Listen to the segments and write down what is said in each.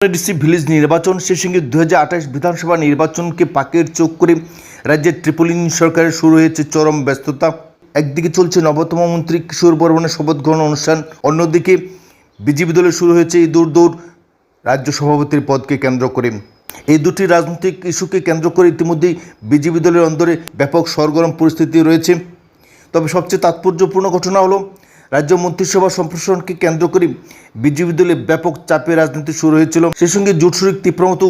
DC village নির্বাচন সেই সঙ্গে দু বিধানসভা নির্বাচনকে পাকের চোখ করে রাজ্যের ট্রিপলিন সরকারের শুরু হয়েছে চরম ব্যস্ততা। একদিকে চলছে নবতম মন্ত্রী কিশোর বর্মনের শপথ গ্রহণ অনুষ্ঠান, অন্যদিকে বিজেপি দলে শুরু হয়েছে এই দূর দৌড়। রাজ্য সভাপতির পদকে কেন্দ্র করে এই দুটি রাজনৈতিক ইস্যুকে কেন্দ্র করে ইতিমধ্যেই বিজেপি দলের অন্দরে ব্যাপক সরগরম পরিস্থিতি রয়েছে। তবে সবচেয়ে তাৎপর্যপূর্ণ ঘটনা হলো রাজ্য মন্ত্রিসভা সম্প্রসারণকে কেন্দ্র করে বিজেপি দলে ব্যাপক চাপে রাজনীতি শুরু হয়েছিল। সেই সঙ্গে জোটশরিক তীব্রমতো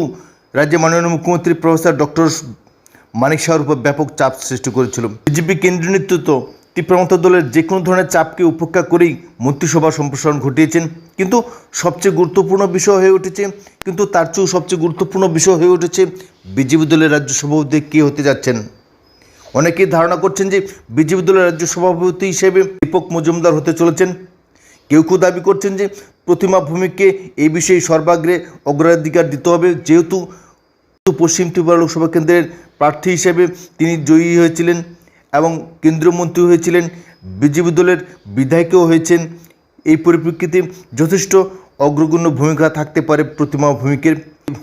রাজ্যের মাননীয় মুখ্যমন্ত্রী প্রফেসর ডক্টর মানিক শাহর উপর ব্যাপক চাপ সৃষ্টি করেছিল। বিজেপি কেন্দ্রীয় নেতৃত্ব তীব্রমত দলের যে কোনো ধরনের চাপকে উপেক্ষা করেই মন্ত্রিসভা সম্প্রসারণ ঘটিয়েছেন। কিন্তু সবচেয়ে গুরুত্বপূর্ণ বিষয় হয়ে উঠেছে, কিন্তু তার চেয়েও সবচেয়ে গুরুত্বপূর্ণ বিষয় হয়ে উঠেছে বিজেপি দলের রাজ্য সভাপতি কে হতে যাচ্ছেন। অনেকেই ধারণা করছেন যে বিজেপি দলের রাজ্য সভাপতি হিসেবে দীপক মজুমদার হতে চলেছেন। কেউ কেউ দাবি করছেন যে প্রতিমা ভূমিকে এই বিষয়ে সর্বাগ্রে অগ্রাধিকার দিতে হবে। যেহেতু পশ্চিম ত্রিপুরা লোকসভা কেন্দ্রের প্রার্থী হিসেবে তিনি জয়ী হয়েছিলেন এবং কেন্দ্রীয় মন্ত্রী হয়েছিলেন। বিজেপি দলের বিধায়কও হয়েছেন। এই পরিপ্রেক্ষিতে যথেষ্ট অগ্রগণ্য ভূমিকা থাকতে পারে প্রতিমা ভূমিকের।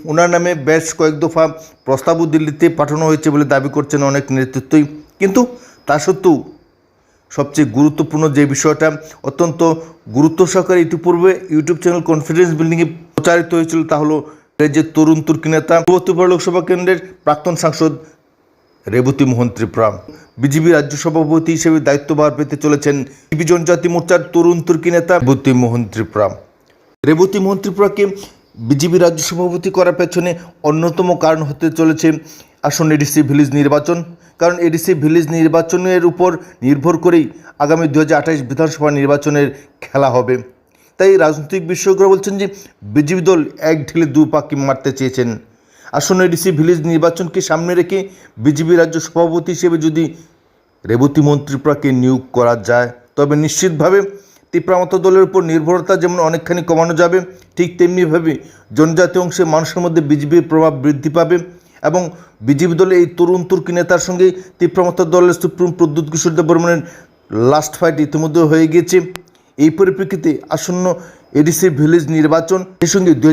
ওনার নামে বেশ কয়েক দফা প্রস্তাবও দিল্লিতে পাঠানো হয়েছে বলে দাবি করছেন অনেক নেতৃত্বই। কিন্তু তা সত্ত্বেও সবচেয়ে গুরুত্বপূর্ণ যে বিষয়টা, অত্যন্ত গুরুত্ব সহকারে ইতিপূর্বে ইউটিউব চ্যানেল কনফিডেন্স বিল্ডিংয়ে প্রচারিত হয়েছিল তা হলো রাজ্যের তরুণ তুর্কি নেতা পূর্ব ত্রিপুরা লোকসভা কেন্দ্রের প্রাক্তন সাংসদ রেবতী মোহন ত্রিপুরা। বিজেপি রাজ্য সভাপতি হিসেবে দায়িত্বভার পেতে চলেছেন বিজেপি জনজাতি মোর্চার তরুণ তুর্কি নেতা রেবতী মোহন ত্রিপুরা। রেবতী মোহন ত্রিপুরাকে বিজেপি রাজ্য সভাপতি করার পেছনে অন্যতম কারণ হতে চলেছে আসন্ন এডিসি ভিলেজ নির্বাচন। কারণ এডিসি ভিলেজ নির্বাচনের উপর নির্ভর করেই আগামী দু বিধানসভা নির্বাচনের খেলা হবে। তাই রাজনৈতিক বিশেষজ্ঞরা বলছেন যে বিজেপি দল এক ঢিলে দু পাখি মারতে চেয়েছেন। আসন্ন এডিসি ভিলেজ নির্বাচনকে সামনে রেখে বিজেপি রাজ্য সভাপতি হিসেবে যদি রেবতী মন্ত্রীপ্রাকে নিয়োগ করা যায়, তবে নিশ্চিতভাবে তীব্রামত দলের উপর নির্ভরতা যেমন অনেকখানি কমানো যাবে, ঠিক তেমনিভাবে জনজাতি অংশে মানুষের মধ্যে বিজেপির প্রভাব বৃদ্ধি পাবে এবং বিজেপি দলের এই তরুণ তুর্কি নেতার সঙ্গে তীব্রামত দলের সুপ্রিম প্রদ্যুৎ কিশোর দেব বর্মনের লাস্ট ফাইট ইতিমধ্যে হয়ে গিয়েছে। এই পরিপ্রেক্ষিতে আসন্ন এডিসি ভিলেজ নির্বাচন সেই সঙ্গে দু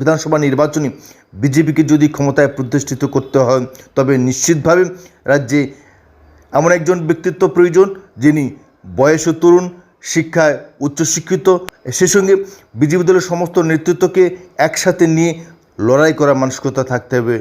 বিধানসভা নির্বাচনে বিজেপিকে যদি ক্ষমতায় প্রতিষ্ঠিত করতে হয়, তবে নিশ্চিতভাবে রাজ্যে এমন একজন ব্যক্তিত্ব প্রয়োজন যিনি বয়সে তরুণ শিক্ষায় উচ্চশিক্ষিত, সে সঙ্গে বিজেপি দলের সমস্ত নেতৃত্বকে একসাথে নিয়ে লড়াই করা মানসিকতা থাকতে হবে।